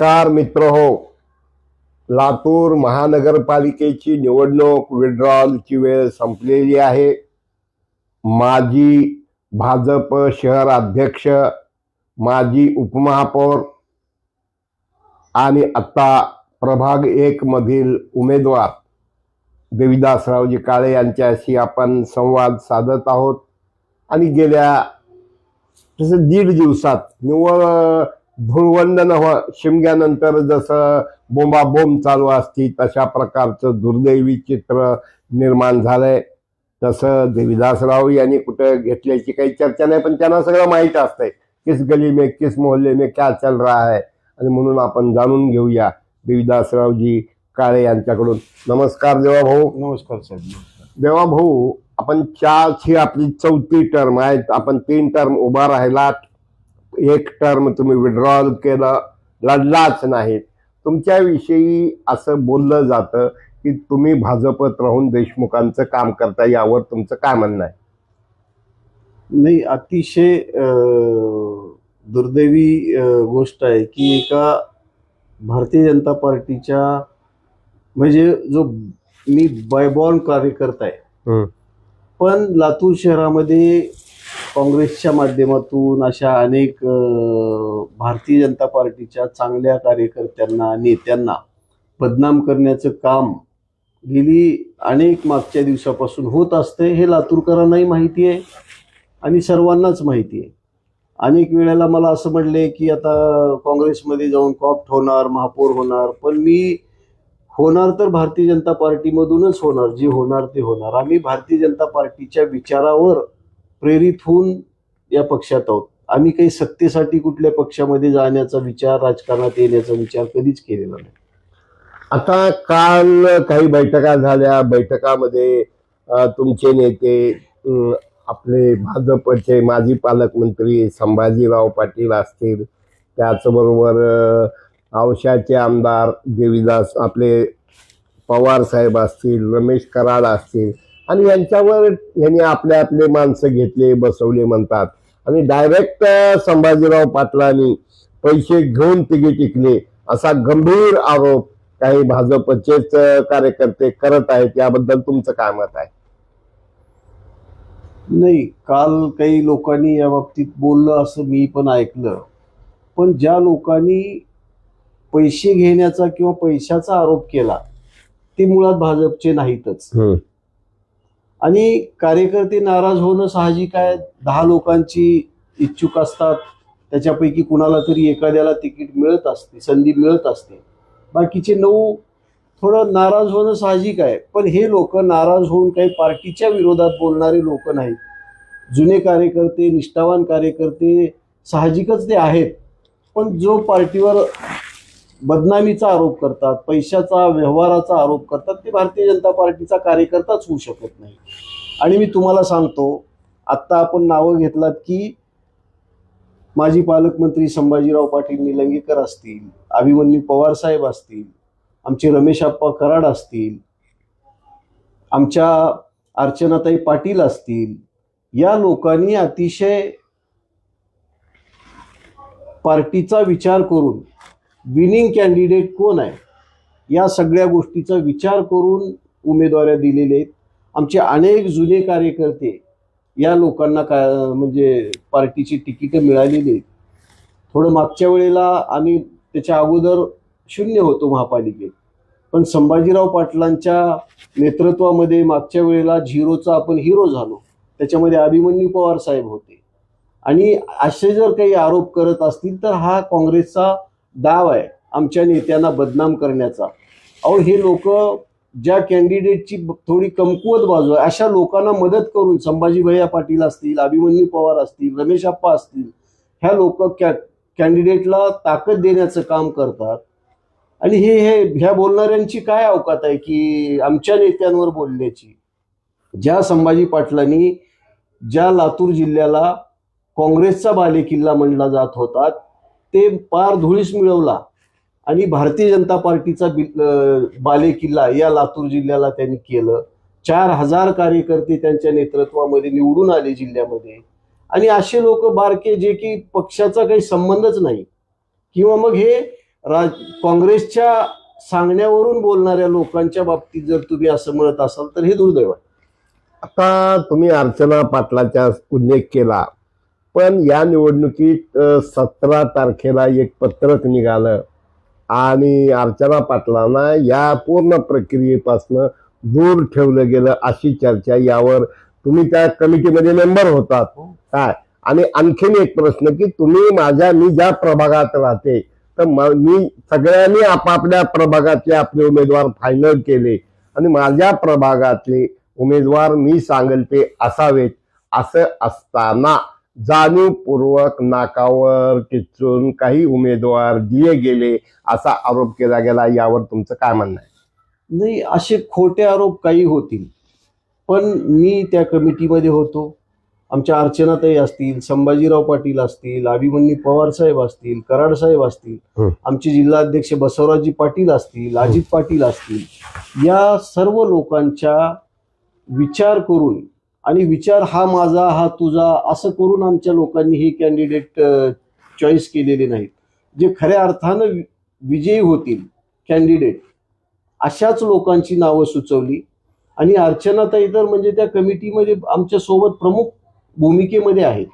नमस्कार मित्र हो लातूर महानगरपालिकेची निवडणूक विड्रॉलची वेळ संपलेली आहे. माजी भाजप शहर अध्यक्ष माजी उपमहापौर आणि आत्ता प्रभाग एक मधील उमेदवार देविदासरावजी काळे यांच्याशी आपण संवाद साधत आहोत. आणि गेल्या तसं दीड दिवसात निव्वळ धुळवंदन हो शिमग्यानंतर जसं बोंबाबोंब चालू असती तशा प्रकारचं दुर्दैवी चित्र निर्माण झालंय. तसं देविदासराव यांनी कुठं घेतल्याची काही चर्चा नाही पण त्यांना सगळं माहीत असतंय. किस गली में किस मोहल्ले में क्या चल रहा है? आणि म्हणून आपण जाणून घेऊया देविदासरावजी काळे यांच्याकडून. नमस्कार देवा भाऊ. नमस्कार साहेब देवा भाऊ आपण चारची आपली चौथी टर्म आहे आपण तीन टर्म उभा राहिलात. एक टर्म तुम्ही विड्रॉल केलं लढलाच नाहीत तुमच्याविषयी असं बोललं जातं की तुम्ही भाजपत राहून देशमुखांचं काम करता यावर तुमचं काय म्हणणं आहे? नाही अतिशय दुर्दैवी गोष्ट आहे की एका भारतीय जनता पार्टीच्या म्हणजे जो मी बायबॉर्न कार्यकर्ता आहे. पण लातूर शहरामध्ये काँग्रेसच्या माध्यमातून अशा अनेक भारतीय जनता पार्टीच्या चांगल्या कार्यकर्त्यांना नेत्यांना बदनाम करण्याचं काम गेली अनेक मागच्या दिवसापासून होत असते हे लातूरकरांनाही माहिती आहे आणि सर्वांनाच माहिती आहे. अनेक वेळेला मला असं म्हणले की आता काँग्रेसमध्ये जाऊन कॉप्ट होणार महापौर होणार पण मी होणार तर भारतीय जनता पार्टीमधूनच होणार जे होणार ते होणार. आम्ही भारतीय जनता पार्टीच्या विचारावर प्रेरित होऊन या पक्षात आहोत. आम्ही काही सत्तेसाठी कुठल्या पक्षामध्ये जाण्याचा विचार राजकारणात येण्याचा विचार कधीच केलेला नाही. आता काल काही बैठका झाल्या. बैठकामध्ये तुमचे नेते आपले भाजपचे माजी पालकमंत्री संभाजीराव पाटील असतील. त्याचबरोबर औशाचे आमदार देवीदास आपले पवार साहेब असतील रमेश कराड असतील. आणि यांच्यावर यांनी आपले आपले माणसं घेतले बसवले म्हणतात. आणि डायरेक्ट संभाजीराव पाटलांनी पैसे घेऊन तिघे टिकले असा गंभीर आरोप काही भाजपचेच कार्यकर्ते करत आहेत. याबद्दल तुमचं काय मत आहे? नाही काल काही लोकांनी या बाबतीत बोललं असं मी पण ऐकलं. पण ज्या लोकांनी पैसे घेण्याचा किंवा पैशाचा आरोप केला ते मुळात भाजपचे नाहीतच. आणि कार्यकर्ते नाराज होणं साहजिक आहे. दहा लोकांची इच्छुक असतात. त्याच्यापैकी कुणाला तरी एखाद्याला तिकीट मिळत असते संधी मिळत असते. बाकीचे नऊ थोडं नाराज होणं साहजिक आहे. पण हे लोक नाराज होऊन काही पार्टीच्या विरोधात बोलणारे लोक नाहीत. जुने कार्यकर्ते निष्ठावान कार्यकर्ते साहजिकच ते आहेत. पण जो पार्टीवर बदनामीचा आरोप करतात पैशाचा व्यवहाराचा आरोप करतात ते भारतीय जनता पार्टीचा कार्यकर्ताच होऊ शकत नाही. आणि मी तुम्हाला सांगतो आत्ता आपण नावं घेतलात की माजी पालकमंत्री संभाजीराव पाटील निलंगेकर असतील अभिमन्यू पवार साहेब असतील आमचे रमेश आप्पा कराड असतील आमच्या अर्चनाताई पाटील असतील या लोकांनी अतिशय पार्टीचा विचार करून विनिंग कॅन्डिडेट कोण आहे? या सगळ्या गोष्टीचा विचार करून उमेदवाऱ्या दिलेल्या आहेत. आमचे अनेक जुने कार्यकर्ते या लोकांना काय म्हणजे पार्टीची तिकीटं मिळालेली आहेत. थोडं मागच्या वेळेला आम्ही त्याच्या अगोदर शून्य होतो महापालिकेत. पण संभाजीराव पाटलांच्या नेतृत्वामध्ये मागच्या वेळेला झिरोचा आपण हिरो झालो. त्याच्यामध्ये अभिमन्यू पवार साहेब होते. आणि असे जर काही आरोप करत असतील तर हा काँग्रेसचा डाव आहे. आमच्या नेत्यांना बदनाम करण्याचा. अहो हे लोक ज्या कॅन्डिडेटची थोडी कमकुवत बाजू आहे अशा लोकांना मदत करून संभाजी भैया पाटील असतील अभिमन्यू पवार असतील रमेश आप्पा असतील ह्या लोक कॅ कॅन्डिडेटला ताकद देण्याचं काम करतात. आणि हे हे ह्या बोलणाऱ्यांची काय अवकात आहे की आमच्या नेत्यांवर बोलण्याची? ज्या संभाजी पाटलांनी ज्या लातूर जिल्ह्याला काँग्रेसचा बालेकिल्ला म्हणला जात होता ते पार धुळीस मिळवला. आणि भारतीय जनता पार्टीचा बाले किल्ला बालेकिल्ला या लातूर जिल्ह्याला त्यांनी केलं. चार हजार कार्यकर्ते त्यांच्या नेतृत्वामध्ये निवडून आले जिल्ह्यामध्ये. आणि असे लोक बारके जे की पक्षाचा काही संबंधच नाही. किंवा मग हे राज काँग्रेसच्या सांगण्यावरून बोलणाऱ्या लोकांच्या बाबतीत जर तुम्ही असं म्हणत असाल तर हे दुर्दैव आहे. आता तुम्ही अर्चना पाटलाचा उल्लेख केला. पण या निवडणुकीत सतरा तारखेला एक पत्रक निघालं. आणि अर्चना पाटलांना या पूर्ण प्रक्रियेपासून दूर ठेवलं गेलं अशी चर्चा यावर तुम्ही त्या कमिटीमध्ये मेंबर होतात. काय? आणि आणखीन एक प्रश्न की तुम्ही माझ्या मी ज्या प्रभागात राहते तर म- मी सगळ्यांनी आपापल्या प्रभागातले आपले उमेदवार फायनल केले. आणि माझ्या प्रभागातले उमेदवार मी सांगेल ते असावेत. असं असताना जाणीवपूर्वक नाकावर टिचून काही उमेदवार दिले गेले असा आरोप केला गेला यावर तुमचं काय म्हणणं आहे? नाही असे खोटे आरोप काही होतील. पण मी त्या कमिटीमध्ये होतो. आमच्या अर्चनाताई असतील संभाजीराव पाटील असतील अभिमन्यू पवार साहेब असतील कराड साहेब असतील. आमचे जिल्हाध्यक्ष बसवराजी पाटील असतील अजित पाटील असतील या सर्व लोकांच्या विचार करून आणि विचार हा माझा हा तुझा असं करून आमच्या लोकांनी हे कॅन्डिडेट चॉईस केलेले नाहीत. जे खऱ्या अर्थानं वि- विजयी होतील कॅन्डिडेट अशाच लोकांची नावं सुचवली. आणि अर्चनाताई तर म्हणजे त्या कमिटीमध्ये आमच्यासोबत प्रमुख भूमिकेमध्ये आहेत.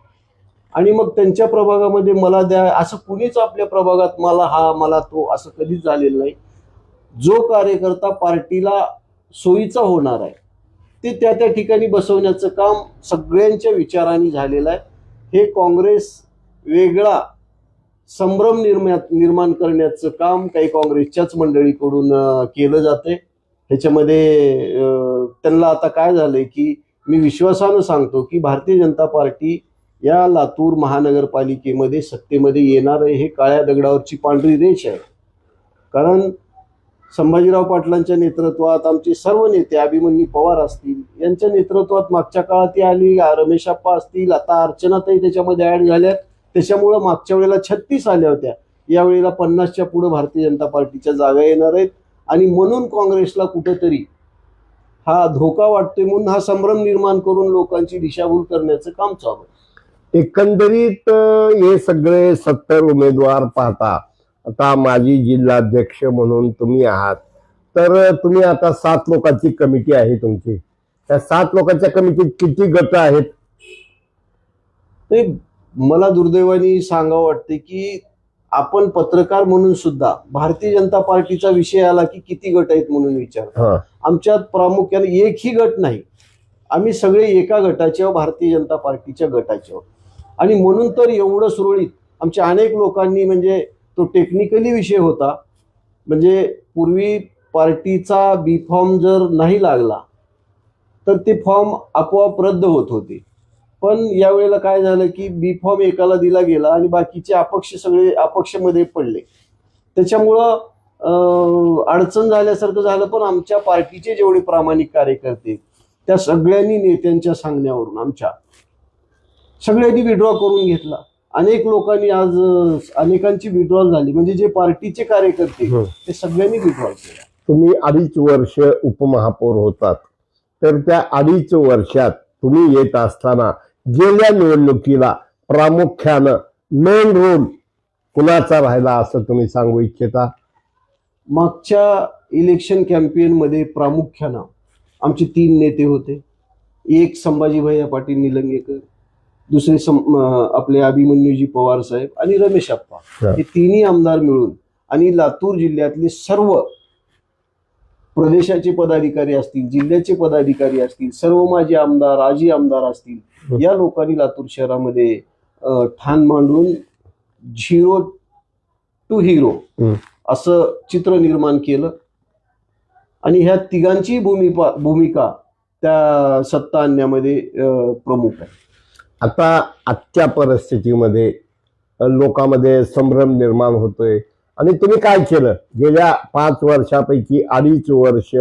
आणि मग त्यांच्या प्रभागामध्ये मला द्या असं कुणीच आपल्या प्रभागात मला हा मला तो असं कधीच झालेलं नाही. जो कार्यकर्ता पार्टीला सोयीचा होणार आहे ते त्या त्या ठिकाणी बसवण्याचं काम सगळ्यांच्या विचाराने झालेलं आहे. हे काँग्रेस वेगळा संभ्रम निर्मा निर्माण करण्याचं काम काही काँग्रेसच्याच मंडळीकडून केलं जाते. ह्याच्यामध्ये त्यांना आता काय झालंय की मी विश्वासानं सांगतो की भारतीय जनता पार्टी या लातूर महानगरपालिकेमध्ये सत्तेमध्ये येणार आहे हे काळ्या दगडावरची पांढरी रेष आहे. कारण संभाजीराव पाटलांच्या नेतृत्वात आमचे सर्व नेते अभिमन्यू पवार असतील यांच्या नेतृत्वात मागच्या काळात ती आली रमेशाप्पा असतील आता अर्चनाताई त्याच्यामध्ये ऍड झाल्यात. त्याच्यामुळं मागच्या वेळेला छत्तीस आल्या होत्या. यावेळेला पन्नासच्या पुढे भारतीय जनता पार्टीच्या जागा येणार आहेत. आणि म्हणून काँग्रेसला कुठेतरी हा धोका वाटतोय म्हणून हा संभ्रम निर्माण करून लोकांची दिशाभूल करण्याचं काम चालू आहे. एकंदरीत हे सगळे सत्तर उमेदवार पाहता आता माजी जिल्हाध्यक्ष म्हणून तुम्ही आहात. तर तुम्ही आता सात लोकांची कमिटी आहे तुमची. त्या सात लोकांच्या कमिटीत किती गट आहेत? ते मला दुर्दैवाने सांगावं वाटते की आपण पत्रकार म्हणून सुद्धा भारतीय जनता पार्टीचा विषय आला की किती गट आहेत म्हणून विचार. आमच्यात प्रामुख्याने एकही गट नाही. आम्ही सगळे एका गटाचे आहोत भारतीय जनता पार्टीच्या गटाचे आहोत. आणि म्हणून तर एवढं सुरळीत आमच्या अनेक लोकांनी म्हणजे तो टेक्निकली विषय होता. म्हणजे पूर्वी पार्टीचा बी फॉर्म जर नाही लागला तर ते फॉर्म आपोआप रद्द होत होते. पण यावेळेला काय झालं की बी फॉर्म एकाला दिला गेला आणि बाकीचे अपक्ष सगळे अपक्षमध्ये पडले. त्याच्यामुळं अडचण झाल्यासारखं झालं पण आमच्या पार्टीचे जेवढे प्रामाणिक कार्यकर्ते त्या सगळ्यांनी नेत्यांच्या सांगण्यावरून आमच्या सगळ्यांनी विड्रॉ करून घेतला. अनेक लोकांनी आज अनेकांची विड्रॉल झाली. म्हणजे जे पार्टीचे कार्यकर्ते हं. ते सगळ्यांनी विड्रॉल केला. तुम्ही अडीच वर्ष उपमहापौर होतात. तर त्या अडीच वर्षात तुम्ही येत असताना गेल्या निवडणुकीला प्रामुख्यानं मेन रोल कुणाचा राहिला असं तुम्ही सांगू इच्छिता? मागच्या इलेक्शन कॅम्पेनमध्ये प्रामुख्यानं आमचे तीन नेते होते. एक संभाजीभैया पाटील निलंगेकर. दुसरे आपले अभिमन्यूजी पवार साहेब आणि रमेश अप्पा हा. तिन्ही आमदार मिळून आणि लातूर जिल्ह्यातले सर्व प्रदेशाचे पदाधिकारी असतील जिल्ह्याचे पदाधिकारी असतील सर्व माजी आमदार आजी आमदार असतील. या लोकांनी लातूर शहरामध्ये ठाण मांडून झिरो टू हिरो. असं चित्र निर्माण केलं आणि ह्या तिघांची भूमिका भूमिका त्या सत्ता आणण्यामध्ये प्रमुख आहे आता आजच्या परिस्थितीमध्ये लोकांमध्ये संभ्रम निर्माण होतोय. आणि तुम्ही काय केलं? गेल्या पाच वर्षापैकी अडीच वर्ष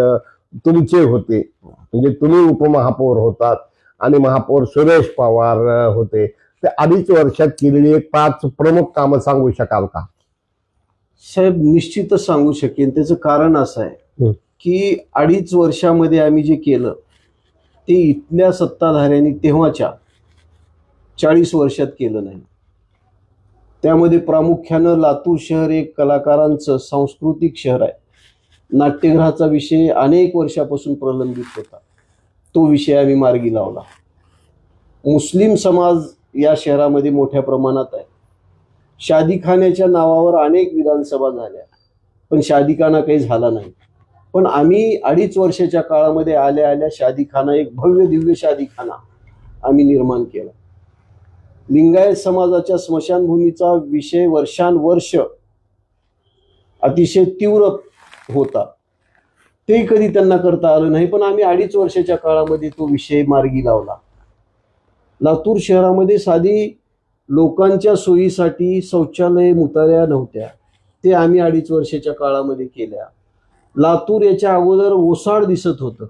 तुमचे होते. म्हणजे तुम्ही उपमहापौर होतात आणि महापौर सुरेश पवार होते. ते अडीच वर्षात केलेली एक पाच प्रमुख कामं सांगू शकाल का? साहेब निश्चितच सांगू शकेन. त्याचं कारण असं. आहे की अडीच वर्षामध्ये आम्ही जे केलं ते इथल्या सत्ताधाऱ्यांनी तेव्हाच्या चाळीस वर्षात केलं नाही. त्यामध्ये प्रामुख्यानं लातूर शहर एक कलाकारांचं सांस्कृतिक शहर आहे. नाट्यगृहाचा विषय अनेक वर्षापासून प्रलंबित होता. तो विषय आम्ही मार्गी लावला. मुस्लिम समाज या शहरामध्ये मोठ्या प्रमाणात आहे. शादीखान्याच्या नावावर अनेक विधानसभा झाल्या. पण शादीखाना काही झाला नाही. पण आम्ही अडीच वर्षाच्या काळामध्ये आल्या आल्या शादीखाना एक भव्य दिव्य शादीखाना आम्ही निर्माण केला. लिंगायत समाजाच्या स्मशानभूमीचा विषय वर्षानुवर्ष अतिशय तीव्र होता. ते कधी त्यांना करता आलं नाही पण आम्ही अडीच वर्षाच्या काळामध्ये तो विषय मार्गी लावला. लातूर शहरामध्ये साधी लोकांच्या सोयीसाठी शौचालय मुताऱ्या नव्हत्या. ते आम्ही अडीच वर्षाच्या काळामध्ये केल्या. लातूर याच्या अगोदर ओसाड दिसत होतं.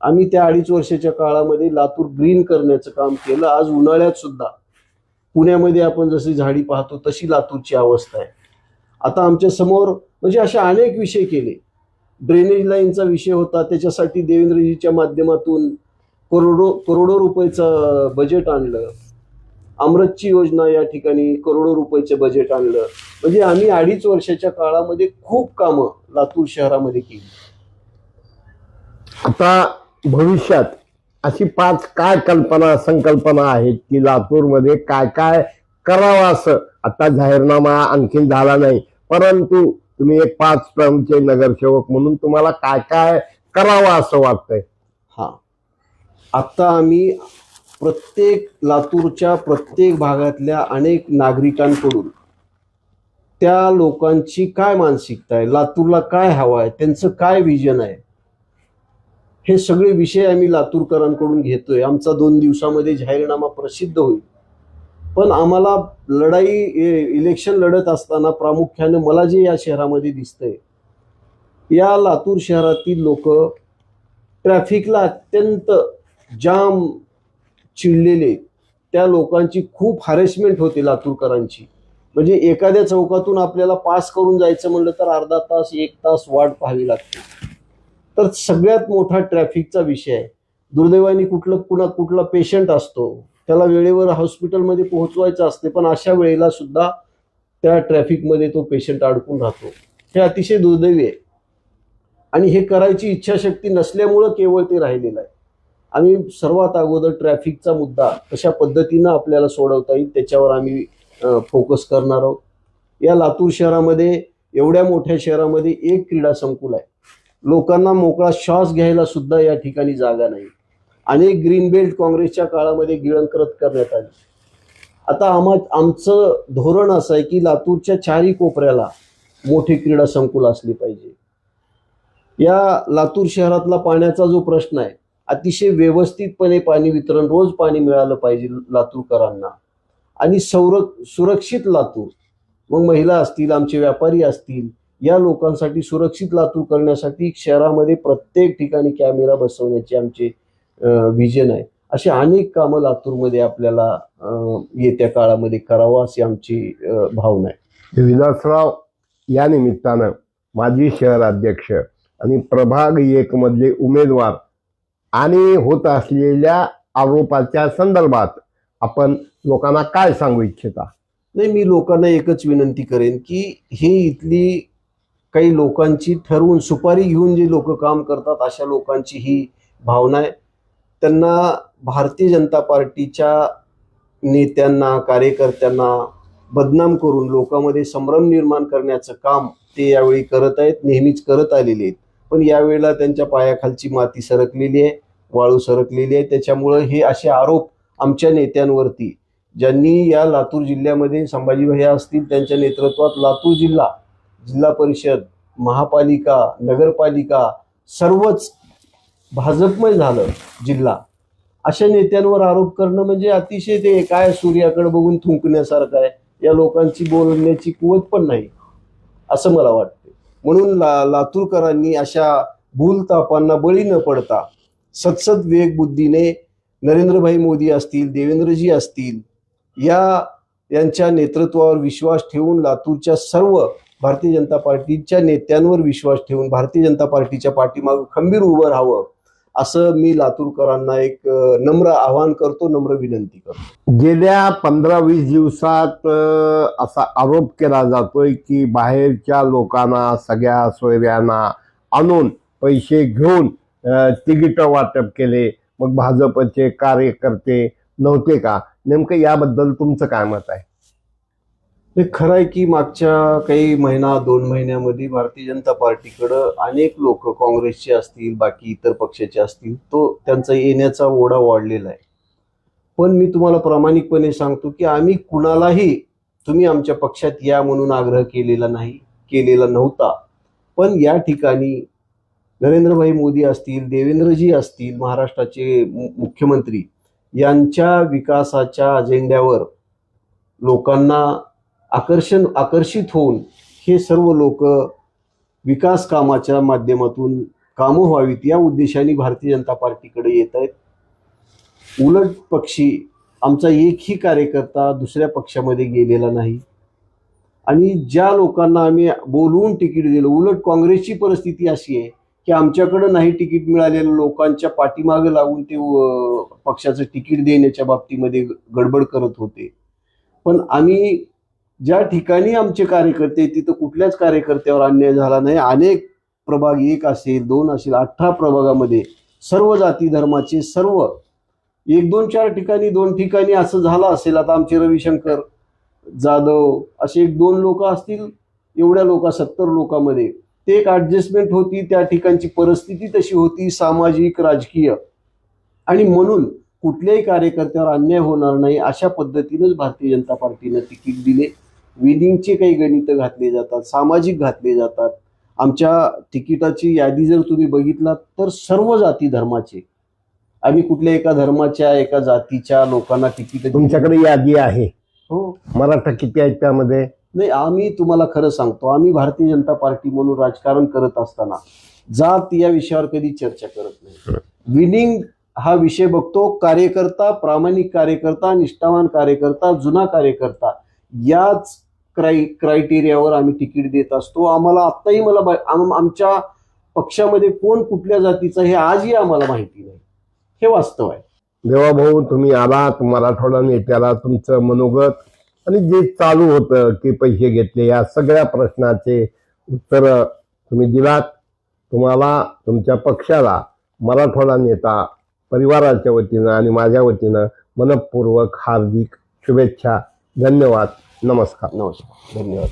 आम्ही त्या अडीच वर्षाच्या काळामध्ये लातूर ग्रीन करण्याचं काम केलं. आज उन्हाळ्यात सुद्धा. पुण्यामध्ये आपण जशी झाडी पाहतो तशी लातूरची अवस्था आहे. आता आमच्यासमोर म्हणजे असे अनेक विषय केले. ड्रेनेज लाईनचा विषय होता त्याच्यासाठी देवेंद्रजीच्या माध्यमातून करोडो करोडो रुपयेचं बजेट आणलं. अमृतची योजना या ठिकाणी करोडो रुपयाचं बजेट आणलं. म्हणजे आम्ही अडीच वर्षाच्या काळामध्ये खूप कामं लातूर शहरामध्ये केली. आता भविष्यात अशी पाच काय कल्पना संकल्पना आहेत की लातूरमध्ये काय काय करावं असं आता जाहीरनामा आणखीन झाला नाही. परंतु तुम्ही एक पाच प्रमुखचे नगरसेवक म्हणून तुम्हाला काय काय करावं असं वाटतंय? हा. आत्ता आम्ही प्रत्येक लातूरच्या प्रत्येक भागातल्या अनेक नागरिकांकडून त्या लोकांची काय मानसिकता आहे? लातूरला काय हवं आहे? त्यांचं काय विजन आहे? हे सगळे विषय आम्ही लातूरकरांकडून घेतोय. आमचा दोन दिवसामध्ये जाहीरनामा प्रसिद्ध होईल. पण आम्हाला लढाई ए- इलेक्शन लढत असताना प्रामुख्याने मला जे या शहरामध्ये दिसतंय या लातूर शहरातील लोक ट्रॅफिकला अत्यंत जाम चिडलेले त्या लोकांची खूप हॅरेसमेंट होते लातूरकरांची. म्हणजे एखाद्या चौकातून आपल्याला पास करून जायचं म्हणलं तर अर्धा तास एक तास वाट पाहावी लागते. तर सगळ्यात मोठा ट्रॅफिकचा विषय आहे. दुर्दैवाने कुठलं कुणा कुठला पेशंट असतो त्याला वेळेवर हॉस्पिटलमध्ये पोहोचवायचं असते पण अशा वेळेला सुद्धा त्या ट्रॅफिकमध्ये तो पेशंट अडकून राहतो. हे अतिशय दुर्दैवी आहे. आणि हे करायची इच्छाशक्ती नसल्यामुळं केवळ ते राहिलेलं आहे. आम्ही सर्वात अगोदर ट्रॅफिकचा मुद्दा कशा पद्धतीनं आपल्याला सोडवता येईल त्याच्यावर आम्ही फोकस करणार आहोत. या लातूर शहरामध्ये एवढ्या मोठ्या शहरामध्ये एक क्रीडा संकुल आहे. लोकांना मोकळा श्वास घ्यायला सुद्धा या ठिकाणी जागा नाही. अनेक ग्रीन बेल्ट काँग्रेसच्या काळामध्ये गिळंकृत करण्यात आली. आता आम्हा आमचं धोरण असं आहे की लातूरच्या चारही कोपऱ्याला मोठी क्रीडा संकुल असली पाहिजे. या लातूर शहरातला पाण्याचा जो प्रश्न आहे अतिशय व्यवस्थितपणे पाणी वितरण रोज पाणी मिळालं पाहिजे लातूरकरांना. आणि सौर सुरक्षित लातूर. मग महिला असतील आमचे व्यापारी असतील या लोकांसाठी सुरक्षित लातूर करण्यासाठी शहरामध्ये प्रत्येक ठिकाणी कॅमेरा बसवण्याचे आमचे व्हिजन आहे. अशी अनेक कामं लातूरमध्ये आपल्याला येत्या काळामध्ये करावं अशी आमची भावना आहे. विलासराव या निमित्तानं माजी शहर अध्यक्ष आणि प्रभाग एक मधले उमेदवार आणि होत असलेल्या आरोपाच्या संदर्भात आपण लोकांना काय सांगू इच्छिता? नाही मी लोकांना एकच विनंती करेन की हे इथली काही लोकांची ठरवून सुपारी घेऊन जे लोक काम करतात अशा लोकांची ही भावना आहे. त्यांना भारतीय जनता पार्टीच्या नेत्यांना कार्यकर्त्यांना बदनाम करून लोकांमध्ये संभ्रम निर्माण करण्याचं काम ते यावेळी करत आहेत नेहमीच करत आलेले आहेत. पण यावेळेला त्यांच्या पायाखालची माती सरकलेली आहे वाळू सरकलेली आहे. त्याच्यामुळं हे असे आरोप आमच्या नेत्यांवरती ज्यांनी या लातूर जिल्ह्यामध्ये संभाजी भैया असतील त्यांच्या नेतृत्वात लातूर जिल्हा जिल्हा परिषद महापालिका नगरपालिका सर्वच भाजपमय झालं जिल्हा. अशा नेत्यांवर आरोप करणं म्हणजे अतिशय ते काय सूर्याकडे बघून थुंकण्यासारखं आहे. या लोकांची बोलण्याची कुवत पण नाही असं मला वाटते म्हणून ला लातूरकरांनी अशा भूलतापांना बळी न पडता सतसत वेगबुद्धीने नरेंद्रभाई मोदी असतील देवेंद्रजी असतील या यांच्या नेतृत्वावर विश्वास ठेवून लातूरच्या सर्व भारतीय जनता पार्टीच्या नेत्यांवर विश्वास ठेवून भारतीय जनता पार्टीच्या पाठीमाग खंबीर उभं राहावं असं मी लातूरकरांना एक नम्र आवाहन करतो नम्र विनंती करतो. गेल्या पंधरा वीस दिवसात असा आरोप केला जातोय की बाहेरच्या लोकांना सगळ्या सोयऱ्यांना आणून पैसे घेऊन तिकीट वाटप केले. मग भाजपचे कार्यकर्ते नव्हते का? नेमकं याबद्दल तुमचं काय मत आहे? हे खरं आहे की मागच्या काही महिना दोन महिन्यामध्ये भारतीय जनता पार्टीकडं अनेक लोक काँग्रेसचे असतील बाकी इतर पक्षाचे असतील तो त्यांचा येण्याचा ओढा वाढलेला आहे. पण मी तुम्हाला प्रामाणिकपणे सांगतो की आम्ही कुणालाही तुम्ही आमच्या पक्षात या म्हणून आग्रह केलेला नाही केलेला नव्हता. पण या ठिकाणी नरेंद्रभाई मोदी असतील देवेंद्रजी असतील महाराष्ट्राचे मु- मुख्यमंत्री यांच्या विकासाच्या अजेंड्यावर लोकांना आकर्षण आकर्षित होऊन हे सर्व लोक विकास कामाच्या माध्यमातून कामं व्हावीत या उद्देशाने भारतीय जनता पार्टीकडे येत आहेत. उलट पक्षी आमचा एकही कार्यकर्ता दुसऱ्या पक्षामध्ये गेलेला नाही. आणि ज्या लोकांना आम्ही बोलवून तिकीट दिलं उलट काँग्रेसची परिस्थिती अशी आहे की आमच्याकडं नाही तिकीट मिळालेल्या लोकांच्या पाठीमागे लागून ते पक्षाचं तिकीट देण्याच्या बाबतीमध्ये गडबड करत होते. पण आम्ही ज्या ठिकाणी आमचे कार्यकर्ते तिथं कुठल्याच कार्यकर्त्यावर अन्याय झाला नाही. अनेक प्रभाग एक असेल दोन असेल अठरा प्रभागामध्ये सर्व जाती धर्माचे सर्व एक दोन चार ठिकाणी दोन ठिकाणी असं झालं असेल. आता आमचे रविशंकर जाधव असे एक दोन लोक असतील. एवढ्या लोक सत्तर लोकांमध्ये. ते एक ॲडजस्टमेंट होती त्या ठिकाणची परिस्थिती तशी होती सामाजिक राजकीय. आणि म्हणून कुठल्याही कार्यकर्त्यावर अन्याय होणार नाही अशा पद्धतीनेच भारतीय जनता पार्टीनं तिकीट दिले. विनिंगचे काही गणित घातले जातात सामाजिक घातले जातात. आमच्या तिकिटाची यादी जर तुम्ही बघितलात तर सर्व जाती धर्माचे. आम्ही कुठल्या एका धर्माच्या एका जातीच्या लोकांना तिकीट तुमच्याकडे यादी आहे. हो. मराठा किती आहेत त्यामध्ये? नाही आम्ही तुम्हाला खरं सांगतो आम्ही भारतीय जनता पार्टी म्हणून राजकारण करत असताना जात या विषयावर कधी चर्चा करत नाही. विनिंग हा विषय बघतो कार्यकर्ता प्रामाणिक कार्यकर्ता निष्ठावान कार्यकर्ता जुना कार्यकर्ता याच क्राय क्रायटेरियावर आम्ही तिकीट देत असतो. आम्हाला आत्ताही मला आम- आमच्या पक्षामध्ये कोण कुठल्या जातीचा हे आजही आम्हाला माहिती नाही. हे वास्तव आहे. देवाभाऊ तुम्ही आलात मराठवाडा नेत्याला तुमचं मनोगत आणि जे चालू होतं की पैसे घेतले या सगळ्या प्रश्नाचे उत्तर तुम्ही दिलात. तुम्हाला तुमच्या पक्षाला मराठवाडा नेता परिवाराच्या वतीनं आणि माझ्या वतीनं मनपूर्वक हार्दिक शुभेच्छा. धन्यवाद. नमस्कार. नमस्कार. धन्यवाद.